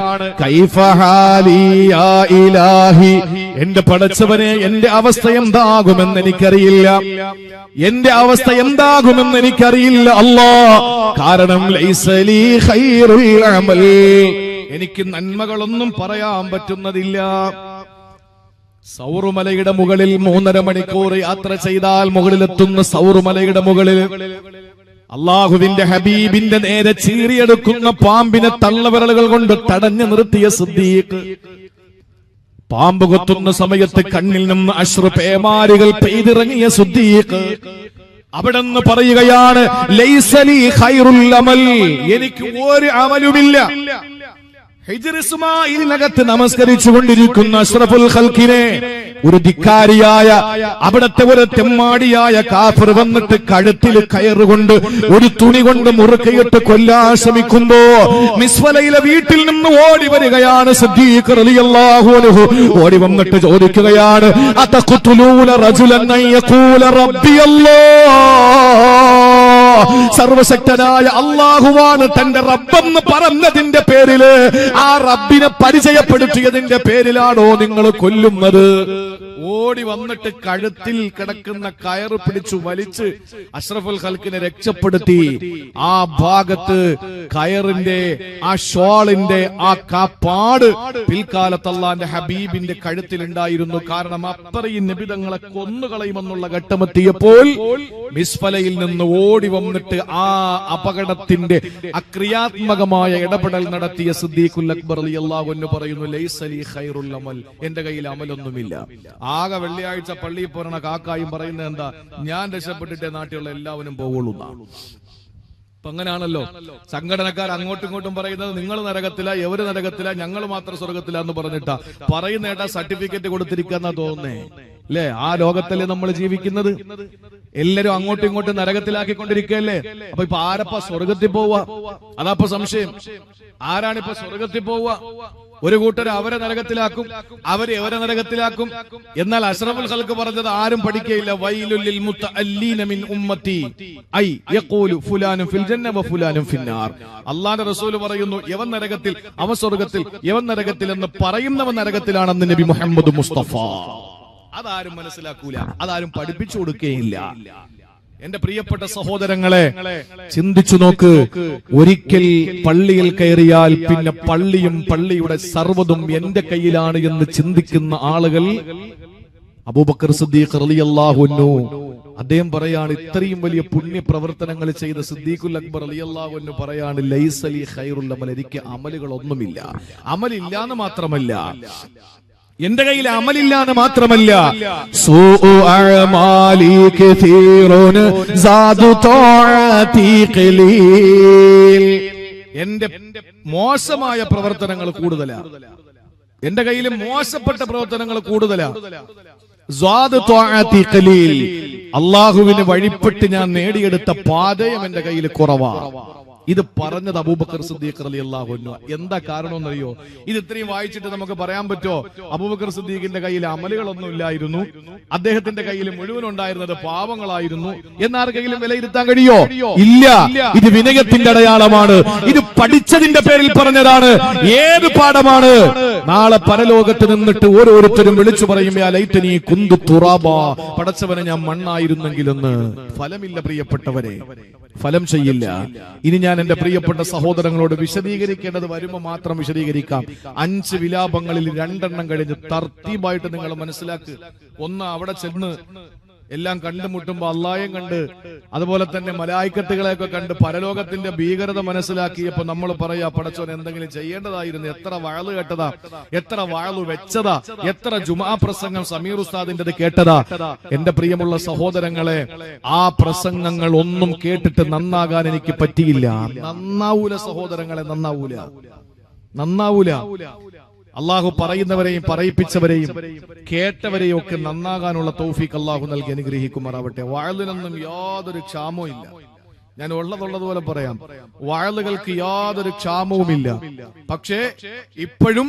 എന്റെ പടച്ചവനെ എന്റെ അവസ്ഥ എന്താകുമെന്ന് എനിക്കറിയില്ല. എന്റെ അവസ്ഥ എന്താകുമെന്ന് എനിക്കറിയില്ല അല്ലോ. കാരണം എനിക്ക് നന്മകളൊന്നും പറയാൻ പറ്റുന്നതില്ല. സൗറുമലയുടെ മുകളിൽ മൂന്നര മണിക്കൂർ യാത്ര ചെയ്താൽ മുകളിലെത്തുന്ന സൗറുമലയുടെ മുകളിൽ അള്ളാഹുവിന്റെ ഹബീബിന്റെ നേരെ ചീറിയെടുക്കുന്ന പാമ്പിനെ തള്ളവിരലുകൾ കൊണ്ട് തടഞ്ഞു നിർത്തിയ സിദ്ദീഖ്. പാമ്പ് കൊത്തുന്ന സമയത്ത് കണ്ണിൽ നിന്ന് അശ്രു പേമാരികൾ പെയ്തിറങ്ങിയ സുദ്ദീഖ്. അവിടെ നിന്ന് പറയുകയാണ് എനിക്ക് ഒരു അമലുമില്ല. ഹിജ്ർ ഇസ്മായിലിനകത്ത് നമസ്കരിച്ചു കൊണ്ടിരിക്കുന്ന അഷ്റഫുൽ ഖൽക്കിനെ ഒരു ധിക്കാരിയായ അവിടത്തെ ഒരു തെമ്മാടിയായ കാഫർ വന്നിട്ട് കഴുത്തിൽ കയറുകൊണ്ട് ഒരു തുണി കൊണ്ട് മുറുക്കയിട്ട് കൊല്ലാൻ ശ്രമിക്കുമ്പോ മിസ്വലയിലെ വീട്ടിൽ നിന്ന് ഓടി വരികയാണ് സിദ്ദീഖ് റളിയല്ലാഹു അൻഹു. ഓടി വന്നിട്ട് ചോദിക്കുകയാണ് അതഖുതുലൂന റജുലൻ അൻ റബ്ബിയല്ലാഹ് സർവശക്തനായ അള്ളാഹുവാണ് തന്റെ റബ്ബെന്ന് പറഞ്ഞതിന്റെ പേരിൽ. ആ റബ്ബിനെ പരിചയപ്പെടുത്തിയതിന്റെ പേരിലാണോ നിങ്ങൾ കൊല്ലുന്നത്? ഓടി വന്നിട്ട് കഴുത്തിൽ കിടക്കുന്ന കയറ് പിടിച്ചു വലിച്ച് അഷ്റഫുൽ ഖൽക്കിനെ രക്ഷപ്പെടുത്തി. ആ ഭാഗത്ത് കയറിന്റെ ആ ഷോളിന്റെ ആ കാപ്പാട് പിൽക്കാലത്ത് അള്ളാന്റെ കഴുത്തിൽ ഉണ്ടായിരുന്നു കാരണം അത്രയും നിബിതങ്ങളെ കൊന്നുകളയുമെന്നുള്ള ഘട്ടമെത്തിയപ്പോൾ മിസ്ഫലയിൽ നിന്ന് ഓടി വന്നിട്ട് ആ അപകടത്തിന്റെ അക്രിയാത്മകമായ ഇടപെടൽ നടത്തിയ സിദ്ദീഖുൽ അക്ബർ അലി പറയുന്നു ലൈസലി ഖൈറുൽ എന്റെ കയ്യിൽ അമലൊന്നുമില്ല. ആകെ വെള്ളിയാഴ്ച പള്ളിയിൽ പോരണ കാക്കായും പറയുന്നത് എന്താ ഞാൻ രക്ഷപ്പെട്ടിട്ടേ നാട്ടിലുള്ള എല്ലാവരും എന്നാണ്. അപ്പൊ അങ്ങനെയാണല്ലോ സംഘടനക്കാർ അങ്ങോട്ടും ഇങ്ങോട്ടും പറയുന്നത് നിങ്ങൾ നരകത്തില എവര് നരകത്തില ഞങ്ങൾ മാത്രം സ്വർഗത്തില എന്ന് പറഞ്ഞിട്ടാ. പറയുന്നേട്ടാ സർട്ടിഫിക്കറ്റ് കൊടുത്തിരിക്കുന്ന തോന്നേ അല്ലേ ആ ലോകത്തല്ലേ നമ്മൾ ജീവിക്കുന്നത്? എല്ലാരും അങ്ങോട്ടും ഇങ്ങോട്ടും നരകത്തിലാക്കിക്കൊണ്ടിരിക്കുകയല്ലേ? അപ്പൊ ഇപ്പൊ ആരപ്പ സ്വർഗത്തിൽ പോവുക? അതാപ്പ സംശയം. ആരാണിപ്പോ സ്വർഗത്തിൽ പോവുക? ഒരു കൂട്ടർ അവരെ നരകത്തിലാക്കും. അവരെ അവരെ നരകത്തിലാക്കും? എന്നാൽ അഷ്റഫുൽ ഖൽക്ക് പറഞ്ഞത് ആരും പഠിക്കയില്ല. വൈലുല്ലിൽ മുത്തഅല്ലീന മിൻ ഉമ്മത്തി. ഐ യഖൂലു ഫുലാനും ഫിൽ ജന്ന വ ഫുലാനും ഫിന്നാർ. അല്ലാഹുവിന്റെ റസൂൽ പറയുന്നു യവൻ നരകത്തിൽ അവ സ്വർഗത്തിൽ യവൻ നരകത്തിൽ എന്ന് പറയുന്നവൻ നരകത്തിലാണെന്ന് നബി മുഹമ്മദ് മുസ്തഫ. അതാരും മനസ്സിലാക്കൂല അതാരും പഠിപ്പിച്ചു കൊടുക്കുകയില്ല. എന്റെ പ്രിയപ്പെട്ട സഹോദരങ്ങളെ ചിന്തിച്ചു നോക്ക്. ഒരിക്കൽ പള്ളിയിൽ കയറിയാൽ പിന്നെ പള്ളിയും പള്ളിയുടെ സർവതും എന്റെ കയ്യിലാണ് എന്ന് ചിന്തിക്കുന്ന ആളുകൾ അബൂബക്കർ സിദ്ദീഖ് റളിയല്ലാഹു അൻഹു അദ്ദേഹം പറയാണ് ഇത്രയും വലിയ പുണ്യ പ്രവർത്തനങ്ങൾ ചെയ്ത സിദ്ദീഖുൽ അക്ബർ അൻഹു പറയാണ് ലൈസലി ഖൈറുൽ അമൽ എനിക്ക് അമലുകൾ ഒന്നുമില്ല അമലില്ല മാത്രമല്ല. എന്റെ കയ്യിൽ അമലില്ലാന്ന് മാത്രമല്ല. എന്റെ മോശമായ പ്രവർത്തനങ്ങൾ കൂടുതലാ. എന്റെ കയ്യിൽ മോശപ്പെട്ട പ്രവർത്തനങ്ങൾ കൂടുതലാ. അള്ളാഹുവിന് വഴിപ്പെട്ട് ഞാൻ നേടിയെടുത്ത പാതയം എന്റെ കയ്യിൽ കുറവാ. ഇത് പറഞ്ഞത് അബൂബക്കർ സിദ്ദീഖ് അലി അള്ളാഹു എന്താ കാരണം അറിയോ ഇത് ഇത്രയും വായിച്ചിട്ട് നമുക്ക് പറയാൻ പറ്റുമോ അബൂബക്കർ സിദ്ദീഖിന്റെ കയ്യിൽ അമലുകളൊന്നും ഇല്ലായിരുന്നു. അദ്ദേഹത്തിന്റെ കയ്യിൽ മുഴുവൻ ഉണ്ടായിരുന്നത് പാവങ്ങളായിരുന്നു. എന്നാർക്കെങ്കിലും വിലയിരുത്താൻ കഴിയോ? ഇല്ല. ഇത് വിനയത്തിന്റെ അടയാളമാണ്. ഇത് പഠിച്ചതിന്റെ പേരിൽ പറഞ്ഞതാണ്. ഏത് പാഠമാണ്? നാളെ പരലോകത്ത് നിന്നിട്ട് ഓരോരുത്തരും വിളിച്ചു പറയും കുന്തു തുറാബ. പടച്ചവനെ ഞാൻ മണ്ണായിരുന്നെങ്കിലെന്ന്. ഫലമില്ല പ്രിയപ്പെട്ടവരെ. ഫലം ചെയ്യില്ല. ഇനി ഞാൻ എന്റെ പ്രിയപ്പെട്ട സഹോദരങ്ങളോട് വിശദീകരിക്കേണ്ടത് വരുമ്പോ മാത്രം വിശദീകരിക്കാം. അഞ്ച് വിലാപങ്ങളിൽ രണ്ടെണ്ണം കഴിഞ്ഞ് തർത്തീബായിട്ട് നിങ്ങൾ മനസ്സിലാക്കുക ഒന്ന് അവിടെ ചെന്ന് എല്ലാം കണ്ടുമുട്ടുമ്പോ അള്ളായം കണ്ട് അതുപോലെ തന്നെ മലായിക്കത്തുകളെയൊക്കെ കണ്ട് പരലോകത്തിന്റെ ഭീകരത മനസ്സിലാക്കിയപ്പോ നമ്മൾ പറയാ പടച്ചോൻ എന്തെങ്കിലും ചെയ്യേണ്ടതായിരുന്നു. എത്ര വാളു കേട്ടതാ? എത്ര വാഴു വെച്ചതാ? എത്ര ജുമാ പ്രസംഗം സമീർ ഉസ്താദിന്റെ കേട്ടതാ? എന്റെ പ്രിയമുള്ള സഹോദരങ്ങളെ ആ പ്രസംഗങ്ങൾ ഒന്നും കേട്ടിട്ട് നന്നാകാൻ എനിക്ക് പറ്റിയില്ല. നന്നാവൂല സഹോദരങ്ങളെ നന്നാവൂല. നന്നാവൂല. അള്ളാഹു പറയുന്നവരെയും പറയിപ്പിച്ചവരെയും കേട്ടവരെയും ഒക്കെ നന്നാകാനുള്ള തൗഫീഖ് അള്ളാഹു നൽകി അനുഗ്രഹിക്കുമാറാവട്ടെ. വാഴലിനൊന്നും യാതൊരു ക്ഷാമവും ഇല്ല. ഞാൻ ഉള്ളതുള്ളതുപോലെ പറയാം. വാഴലുകൾക്ക് യാതൊരു ക്ഷാമവുമില്ല പക്ഷേ ഇപ്പോഴും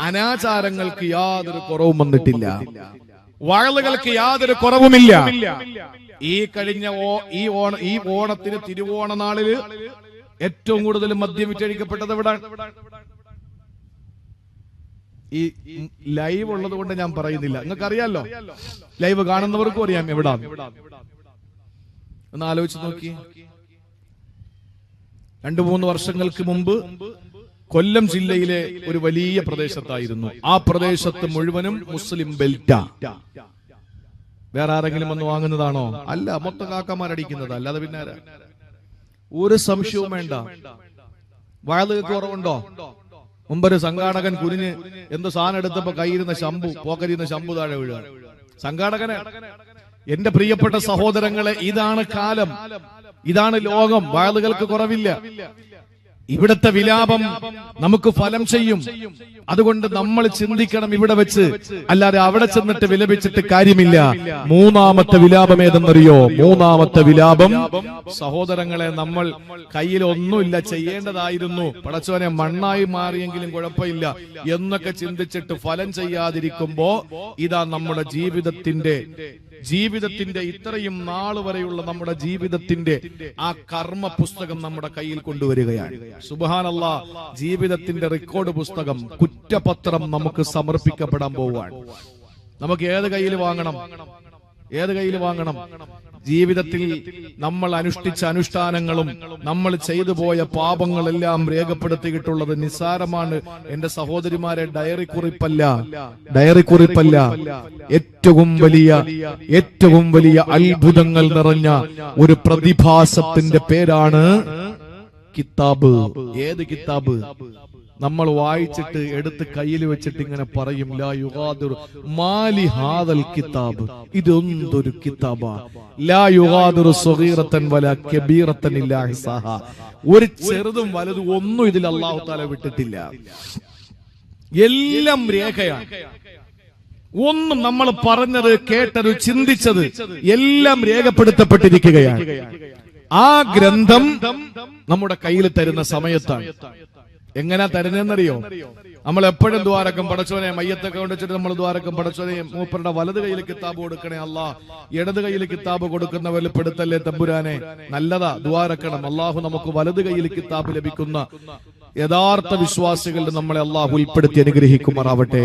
അനാചാരങ്ങൾക്ക് യാതൊരു കുറവും വന്നിട്ടില്ല. വാഴലുകൾക്ക് യാതൊരു കുറവുമില്ല. ഈ കഴിഞ്ഞ ഓ ഈ ഓണ ഈ ഓണത്തിന് തിരുവോണ നാളിൽ ഏറ്റവും കൂടുതൽ മദ്യം വിറ്റഴിക്കപ്പെട്ടത് എവിടാണ്? ഈ ലൈവ് ഉള്ളത് കൊണ്ട് ഞാൻ പറയുന്നില്ല. നിങ്ങൾക്ക് അറിയാലോ ലൈവ് കാണുന്നവർക്കും അറിയാം എവിടാ. ഒന്ന് ആലോചിച്ച് നോക്കി. രണ്ടു മൂന്ന് വർഷങ്ങൾക്ക് മുമ്പ് കൊല്ലം ജില്ലയിലെ ഒരു വലിയ പ്രദേശത്തായിരുന്നു. ആ പ്രദേശത്ത് മുഴുവനും മുസ്ലിം ബെൽറ്റ. വേറെ ആരെങ്കിലും വന്ന് വാങ്ങുന്നതാണോ? അല്ല മൊത്തം കാക്കമാരടിക്കുന്നത്. അല്ലാതെ പിന്നെ ഒരു സംശയവും വേണ്ട. വാഴകൾക്ക് കുറവുണ്ടോ? മുമ്പൊരു സംഘാടകൻ കുനിഞ്ഞ് എന്ത് സാധനം എടുത്തപ്പോ കയ്യിരുന്ന ശംഭു പോക്കരിയുന്ന ശംഭു താഴെ വീഴുക. സംഘാടകന് എന്റെ പ്രിയപ്പെട്ട സഹോദരങ്ങളെ ഇതാണ് കാലം. ഇതാണ് ലോകം. വാളുകൾക്ക് കുറവില്ല. ഇവിടുത്തെ വിലാപം നമുക്ക് ഫലം ചെയ്യും. അതുകൊണ്ട് നമ്മൾ ചിന്തിക്കണം ഇവിടെ വെച്ച്. അല്ലാതെ അവിടെ ചെന്നിട്ട് വിലപിച്ചിട്ട് കാര്യമില്ല. മൂന്നാമത്തെ വിലാപം ഏതെന്നറിയോ? മൂന്നാമത്തെ വിലാപം സഹോദരങ്ങളെ നമ്മൾ കയ്യിൽ ഒന്നുമില്ല ചെയ്യേണ്ടതായിരുന്നു. പടച്ചവനെ മണ്ണായി മാറിയെങ്കിലും കുഴപ്പമില്ല എന്നൊക്കെ ചിന്തിച്ചിട്ട് ഫലം ചെയ്യാതിരിക്കുമ്പോ ഇതാ നമ്മുടെ ജീവിതത്തിന്റെ ജീവിതത്തിന്റെ ഇത്രയും നാൾ വരെയുള്ള നമ്മുടെ ജീവിതത്തിന്റെ ആ കർമ്മ പുസ്തകം നമ്മുടെ കയ്യിൽ കൊണ്ടുവരികയാണ്. സുബാനല്ല ജീവിതത്തിന്റെ റെക്കോർഡ് പുസ്തകം കുറ്റപത്രം നമുക്ക് സമർപ്പിക്കപ്പെടാൻ പോവുകയാണ്. നമുക്ക് ഏത് കയ്യിൽ വാങ്ങണം? ഏത് കയ്യിൽ വാങ്ങണം? ജീവിതത്തിൽ നമ്മൾ അനുഷ്ഠിച്ച അനുഷ്ഠാനങ്ങളും നമ്മൾ ചെയ്തു പോയ പാപങ്ങളെല്ലാം രേഖപ്പെടുത്തിയിട്ടുള്ളത് നിസ്സാരമാണ്. എന്റെ സഹോദരിമാരെ ഡയറി കുറിപ്പല്ല. ഡയറി കുറിപ്പല്ല. ഏറ്റവും വലിയ ഏറ്റവും വലിയ അത്ഭുതങ്ങൾ നിറഞ്ഞ ഒരു പ്രതിഭാസത്തിന്റെ പേരാണ് കിതാബ്. ഏത് കിതാബ്. നമ്മൾ വായിച്ചിട്ട് എടുത്ത് കയ്യിൽ വെച്ചിട്ട് ഇങ്ങനെ പറയും ലാ യുഗാദിറു മാലി ഹാദൽ കിതാബ്. ഇതെന്തൊരു കിതാബാ. ലാ യുഗാദിറു സ്വഗീറത്തൻ വല കബീറത്തൻ ഇല്ലാഹി സഹ. ഒരു ചെറുതും വലുതും ഒന്നും ഇതിൽ അള്ളാഹു താല വിട്ടിട്ടില്ല. എല്ലാം രേഖയാണ്. ഒന്നും നമ്മൾ പറഞ്ഞത് കേട്ടത് ചിന്തിച്ചത് എല്ലാം രേഖപ്പെടുത്തപ്പെട്ടിരിക്കുകയാണ്. ആ ഗ്രന്ഥം നമ്മുടെ കയ്യിൽ തരുന്ന സമയത്താണ്. എങ്ങനെ തരുന്നതെന്നറിയോ? നമ്മൾ എപ്പോഴും ദ്വാരക്കും പടച്ചോനെ മയ്യത്തൊക്കെ കൊണ്ട് വെച്ചിട്ട് നമ്മൾ ദ്വാരക്കും പടച്ചോനെ മൂപ്പരുടെ വലത് കയ്യിൽ കിതാബ് കൊടുക്കണേ അല്ല. ഇടത് കയ്യിൽ കിതാബ് കൊടുക്കുന്ന വെളിപ്പെടുത്തല്ലേ തമ്പുരാനെ? നല്ലതാ ദ്വാരക്കണം. അള്ളാഹു നമുക്ക് വലത് കയ്യിൽ കിതാബ് ലഭിക്കുന്ന യഥാർത്ഥ വിശ്വാസികളിൽ നമ്മളെ അള്ളാഹു ഉൾപ്പെടുത്തി അനുഗ്രഹിക്കുമാറാവട്ടെ.